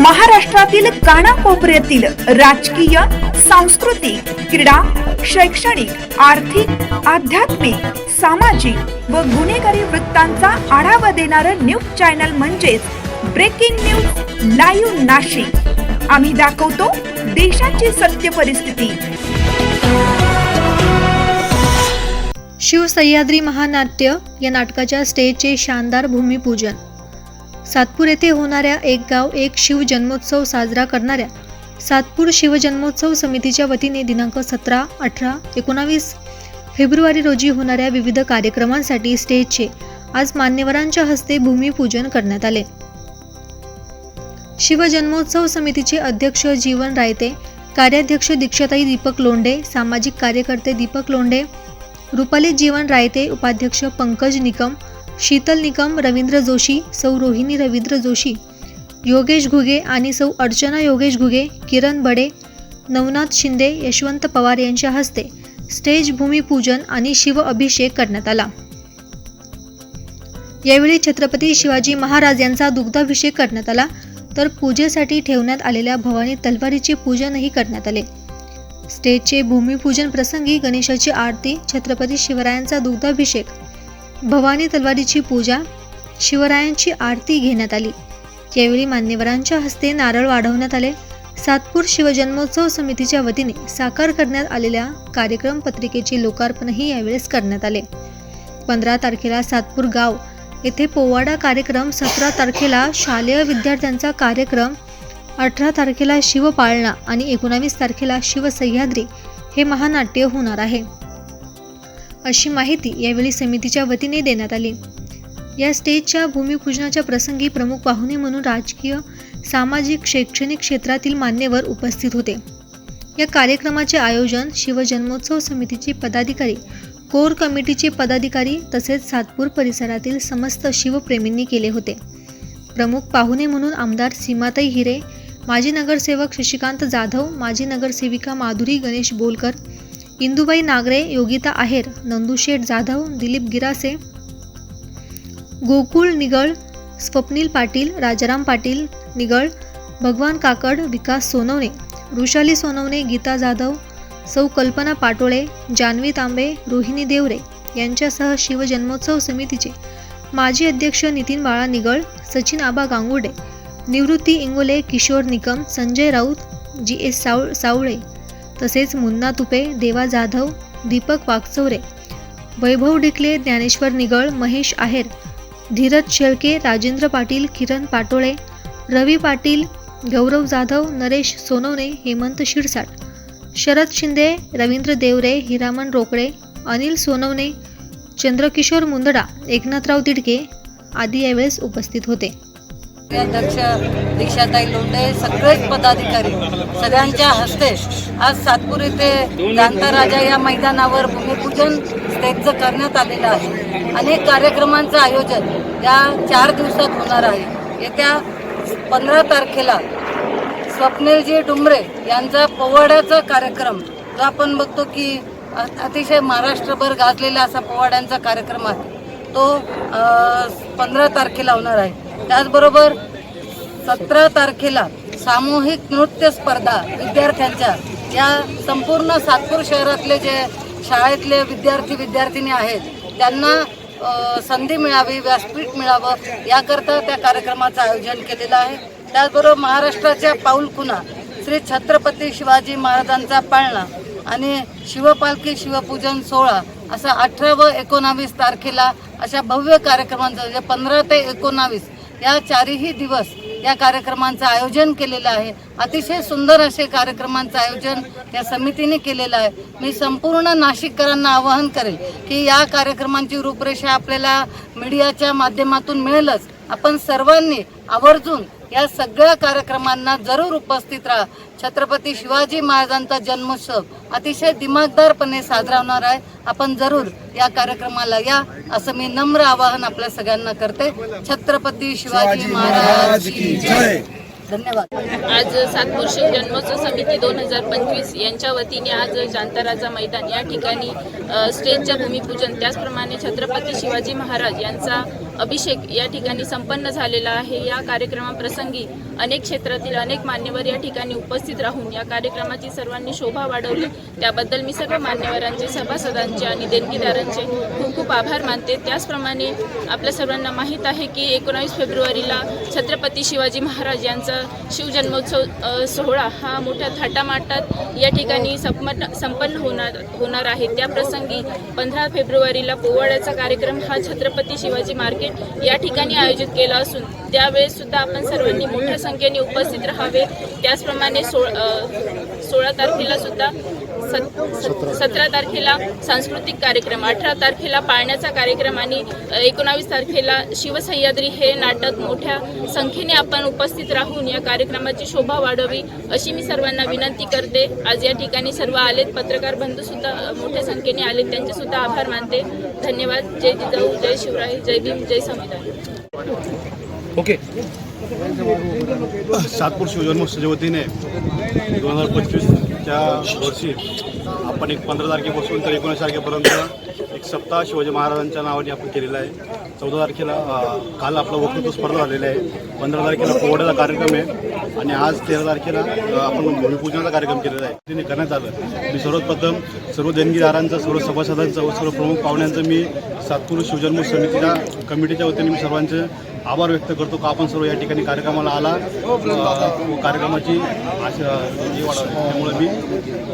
महाराष्ट्रातील कानाकोपऱ्यातील राजकीय सांस्कृतिक क्रीडा शैक्षणिक आर्थिक आध्यात्मिक सामाजिक व गुन्हेगारी वृत्तांचा आढावा देणारं न्यूज चॅनल म्हणजेच ब्रेकिंग न्यूज लाईव्ह नाशिक. आम्ही दाखवतो देशाची सत्य परिस्थिती. शिव सह्याद्री महानाट्य या नाटकाच्या स्टेजचे शानदार भूमिपूजन. सातपूर येथे होणाऱ्या एक गाव एक शिव जन्मोत्सव साजरा करणाऱ्या सातपूर शिवजन्मोत्सव समितीच्या वतीने दिनांक सतरा अठरा एकोणावीस फेब्रुवारी रोजी होणाऱ्या विविध कार्यक्रमांसाठी स्टेजचे आज मान्यवरांच्या हस्ते भूमिपूजन करण्यात आले. शिवजन्मोत्सव समितीचे अध्यक्ष जीवन रायते कार्याध्यक्ष दीक्षाताई दीपक लोंढे सामाजिक कार्यकर्ते दीपक लोंढे रुपाली जीवन रायते उपाध्यक्ष पंकज निकम शीतल निकम रवींद्र जोशी सौ रोहिणी रवींद्र जोशी योगेश घुगे आणि सौ अर्चना योगेश घुगे किरण बडे नवनाथ शिंदे यशवंत पवार यांच्या हस्ते स्टेज भूमिपूजन आणि शिव अभिषेक करण्यात आला. यावेळी छत्रपती शिवाजी महाराज यांचा दुग्धाभिषेक करण्यात आला. तर पूजेसाठी ठेवण्यात आलेल्या भवानी तलवारीचे पूजनही करण्यात आले. स्टेजचे भूमिपूजन प्रसंगी गणेशाची आरती छत्रपती शिवरायांचा दुग्धाभिषेक भवानी तलवारीची पूजा शिवरायांची आरती घेण्यात आली. यावेळी मान्यवरांच्या हस्ते नारळ वाढवण्यात आले. सातपूर शिवजन्मोत्सव समितीच्या वतीने साकार करण्यात आलेल्या कार्यक्रम पत्रिकेचे लोकार्पणही यावेळेस करण्यात आले. पंधरा तारखेला सातपूर गाव येथे पोवाडा कार्यक्रम सतरा तारखेला शालेय विद्यार्थ्यांचा कार्यक्रम अठरा तारखेला शिवपाळणा आणि एकोणावीस तारखेला शिवसह्याद्री हे महानाट्य होणार आहे. अशी माहिती यावेळी समितीच्या वतीने देण्यात आली. या स्टेजच्या भूमिपूजनाच्या प्रसंगी प्रमुख पाहुणे म्हणून राजकीय सामाजिक शैक्षणिक क्षेत्रातील मान्यवर उपस्थित होते. या कार्यक्रमाचे आयोजन शिवजन्मोत्सव समितीचे पदाधिकारी कोर कमिटीचे पदाधिकारी तसेच सातपूर परिसरातील समस्त शिवप्रेमींनी केले होते. प्रमुख पाहुणे म्हणून आमदार सीमाताई हिरे माजी नगरसेवक शशिकांत जाधव माजी नगरसेविका माधुरी गणेश बोलकर इंदुबाई नागरे योगिता आहेर नंदुशेठ जाधव दिलीप गिरासे गोकुळ निगळ स्वप्नील पाटील राजाराम पाटील निगळ भगवान काकड विकास सोनवणे वृषाली सोनवणे गीता जाधव सौ कल्पना पाटोळे जान्हवी तांबे रोहिणी देवरे यांच्यासह शिवजन्मोत्सव समितीचे माजी अध्यक्ष नितीन बाळा निगळ सचिन आबा गांगुडे निवृत्ती इंगोले किशोर निकम संजय राऊत जी एस साव सावळे तसेच मुन्ना तुपे देवा जाधव दीपक वागचौरे वैभव डिकले ज्ञानेश्वर निगळ महेश आहेर धीरज शेळके राजेंद्र पाटील किरण पाटोळे रवी पाटील गौरव जाधव नरेश सोनवणे हेमंत शिरसाट शरद शिंदे रवींद्र देवरे हिरामन रोकडे अनिल सोनवणे चंद्रकिशोर मुंदडा एकनाथराव तिडके आदी यावेळेस उपस्थित होते. अध्यक्ष दीक्षाताई लोंढे सगळेच पदाधिकारी सगळ्यांच्या हस्ते आज सातपूर येथे जाणता राजा या मैदानावर भूमिपूजन स्टेजचं करण्यात आलेलं आहे. अनेक कार्यक्रमांचं आयोजन या चार दिवसात होणार आहे. येत्या पंधरा तारखेला स्वप्नीलजी डुमरे यांचा पोवाड्याचा कार्यक्रम जो आपण बघतो की अतिशय महाराष्ट्रभर गाजलेला असा पोवाड्यांचा कार्यक्रम आहे तो पंधरा तारखेला होणार आहे. त्याचबरोबर सतरा तारखेला सामूहिक नृत्य स्पर्धा विद्यार्थ्यांच्या या संपूर्ण सातपूर शहरातले जे शाळेतले विद्यार्थी विद्यार्थिनी आहेत त्यांना संधी मिळावी व्यासपीठ मिळावं याकरता त्या कार्यक्रमाचं आयोजन केलेलं आहे. त्याचबरोबर महाराष्ट्राच्या पाऊलखुणा श्री छत्रपती शिवाजी महाराजांचा पाळणा आणि शिवपालखी शिवपूजन सोहळा असा अठरा व एकोणावीस तारखेला अशा भव्य कार्यक्रमांचं म्हणजे पंधरा ते एकोणावीस या चारही दिवस या कार्यक्रमांचं आयोजन केलेलं आहे. अतिशय सुंदर असे कार्यक्रमांचं आयोजन या समितीने केलेलं आहे. मी संपूर्ण नाशिककरांना आवाहन करेल की या कार्यक्रमांची रूपरेषा आपल्याला मीडियाच्या माध्यमातून मिळेलच. आपण सर्वांनी आवर्जून या सगळ्या कार्यक्रमांना जरूर उपस्थित राहा. छत्रपती शिवाजी महाराजांचा जन्मोत्सव अतिशय दिमागदारपणे साजरा होणार आहे. आपण जरूर या कार्यक्रमाला या असं मी नम्र आवाहन आपल्या सगळ्यांना करते. छत्रपती शिवाजी महाराज की जय. धन्यवाद. आज सातपूर शिव जन्मोत्सव समिती दोन हजार पंचवीस यांच्या वतीने आज जांताराजा मैदान या ठिकाणी स्टेजच्या भूमिपूजन. त्याचप्रमाणे छत्रपती शिवाजी महाराज यांचा अभिषेक या ठिकाणी संपन्न झालेला आहे. या कार्यक्रमाप्रसंगी अनेक क्षेत्रातील अनेक मान्यवर या ठिकाणी उपस्थित राहून या कार्यक्रमाची सर्वांनी शोभा वाढवली. त्याबद्दल मी सर्व मान्यवरांचे सभासदांचे आणि देणगीदारांचे खूप खूप आभार मानते. त्याचप्रमाणे आपल्या सर्वांना माहीत आहे की एकोणावीस फेब्रुवारीला छत्रपती शिवाजी महाराज यांचा शिवजन्मोत्सव सोहळा हा मोठ्या थाटामाटात या ठिकाणी संपन्न संपन्न होणार होणार आहे. त्याप्रसंगी पंधरा फेब्रुवारीला पोवाड्याचा कार्यक्रम हा छत्रपती शिवाजी मार्केट या ठिकाणी आयोजित केला असून त्यावेळेस सुद्धा आपण सर्वांनी मोठ्या संख्येने उपस्थित राहावे. त्याचप्रमाणे सोळ सोळा तारखेला सुद्धा सतरा तारखेला सांस्कृतिक कार्यक्रम अठरा तारखेला पाळण्याचा कार्यक्रम आणि एकोणावीस तारखेला शिवसह्याद्री हे नाटक मोठ्या संख्येने आपण उपस्थित राहून या कार्यक्रमाची शोभा वाढवी अशी मी सर्वांना विनंती करते. आज या ठिकाणी सर्व आलेत पत्रकार बंधू सुद्धा मोठ्या संख्येने आलेत. त्यांचे सुद्धा आभार मानते. धन्यवाद. जय जिजाऊ जय शिवराय जय भीम जय संविधान. ओके. सातपूर शिवजन्मोत्सवाच्या वतीने दोन हजार मागच्या वर्षी आपण एक पंधरा तारखेपासून तर एकोणीस तारखेपर्यंत एक सप्ताह शिवाजी महाराजांच्या नावाने आपण केलेला आहे. चौदा तारखेला काल आपला वक्तृत्व स्पर्धा झालेला आहे. पंधरा तारखेला पोवाड्याचा कार्यक्रम आहे. आणि आज तेरा तारखेला आपण भूमिपूजनाचा कार्यक्रम केलेला आहे. तिने करण्यात आलं. मी सर्वप्रथम सर्व देणगीदारांचं सर्व सभासदांचं व सर्व प्रमुख पाहुण्यांचं मी सातपूर शिवजन्म समितीच्या कमिटीच्या वतीने मी सर्वांचं आभार व्यक्त करतो का आपण सर्व या ठिकाणी कार्यक्रमाला आला. कार्यक्रमाची आशा त्यामुळे मी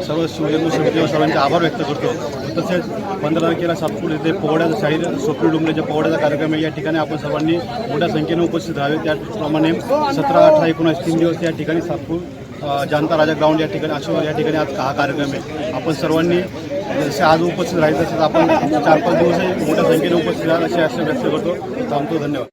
सर्व शिवजन्म समितीवर सर्वांचे आभार व्यक्त करतो. तसेच पंधरा तारखेला सातपूर येथे पोवाड्याचा शाहीर स्वप्न डोंगरेच्या पोवाड्याचा कार्यक्रम आहे. या ठिकाणी आपण सर्वांनी मोठ्या संख्येने उपस्थित राहावे. त्याचप्रमाणे सतरा अठरा एकोणीस तीन दिवस या ठिकाणी सातपूर जनता राजा ग्राउंड या ठिकाणी अशोक या ठिकाणी आज हा कार्यक्रम आहे. आपण सर्वांनी जसे आज उपस्थित राहील तसेच आपण चार पाच दिवसही मोठ्या संख्येने उपस्थित राहाल असे असे व्यक्त करतो. थांबतो. धन्यवाद.